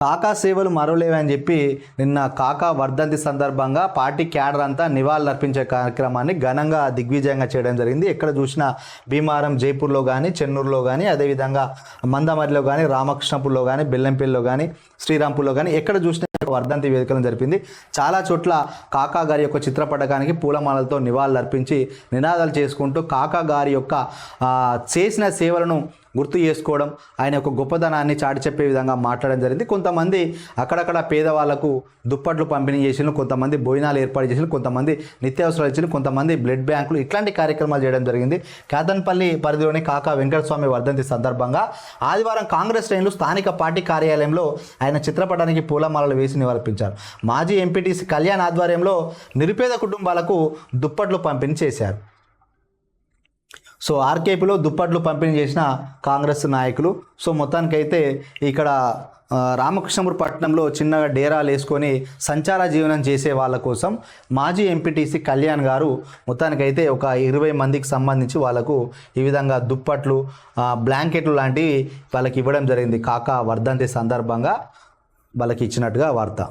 కాకా సేవలు మరవలేవని చెప్పి నిన్న కాకా వర్ధంతి సందర్భంగా పార్టీ క్యాడర్ అంతా నివాళులు అర్పించే కార్యక్రమాన్ని ఘనంగా దిగ్విజయంగా చేయడం జరిగింది. ఎక్కడ చూసినా భీమారం జైపూర్లో కానీ చెన్నూరులో కానీ అదేవిధంగా మందమరిలో కానీ రామకృష్ణపూర్లో కానీ బెల్లంపల్లిలో కానీ శ్రీరాంపూర్లో కానీ ఎక్కడ చూసినా వర్ధంతి వేదికలను జరిపింది. చాలా చోట్ల కాకా గారి యొక్క చిత్రపటకానికి పూలమాలతో నివాళులు అర్పించి నినాదాలు చేసుకుంటూ కాకా గారి యొక్క చేసిన సేవలను గుర్తు చేసుకోవడం ఆయన యొక్క గొప్పదనాన్ని చాటి చెప్పే విధంగా మాట్లాడడం జరిగింది. కొంతమంది అక్కడక్కడ పేదవాళ్ళకు దుప్పట్లు పంపిణీ చేసిన కొంతమంది భోజనాలు ఏర్పాటు చేసిన కొంతమంది నిత్యావసరాలు ఇచ్చిన కొంతమంది బ్లడ్ బ్యాంకులు ఇట్లాంటి కార్యక్రమాలు చేయడం జరిగింది. కేతన్పల్లి పరిధిలోని కాకా వెంకటస్వామి వర్ధంతి సందర్భంగా ఆదివారం కాంగ్రెస్ శ్రేణులు స్థానిక పార్టీ కార్యాలయంలో ఆయన చిత్రపటానికి పూలమాలలు వేసి నివాళులర్పించారు. మాజీ ఎంపీటీసీ కళ్యాణ్ ఆధ్వర్యంలో నిరుపేద కుటుంబాలకు దుప్పట్లు పంపిణీ చేశారు. సో ఆర్కేపీలో దుప్పట్లు పంపిణీ చేసిన కాంగ్రెస్ నాయకులు. సో మొత్తానికైతే ఇక్కడ రామకృష్ణపురం పట్టణంలో చిన్నగా డేరాలు వేసుకొని సంచార జీవనం చేసే వాళ్ళ కోసం మాజీ ఎంపీటీసీ కళ్యాణ్ గారు మొత్తానికైతే ఒక ఇరవై మందికి సంబంధించి వాళ్ళకు ఈ విధంగా దుప్పట్లు బ్లాంకెట్లు లాంటివి వాళ్ళకి ఇవ్వడం జరిగింది. కాక వర్ధంతి సందర్భంగా వాళ్ళకి ఇచ్చినట్టుగా వార్త.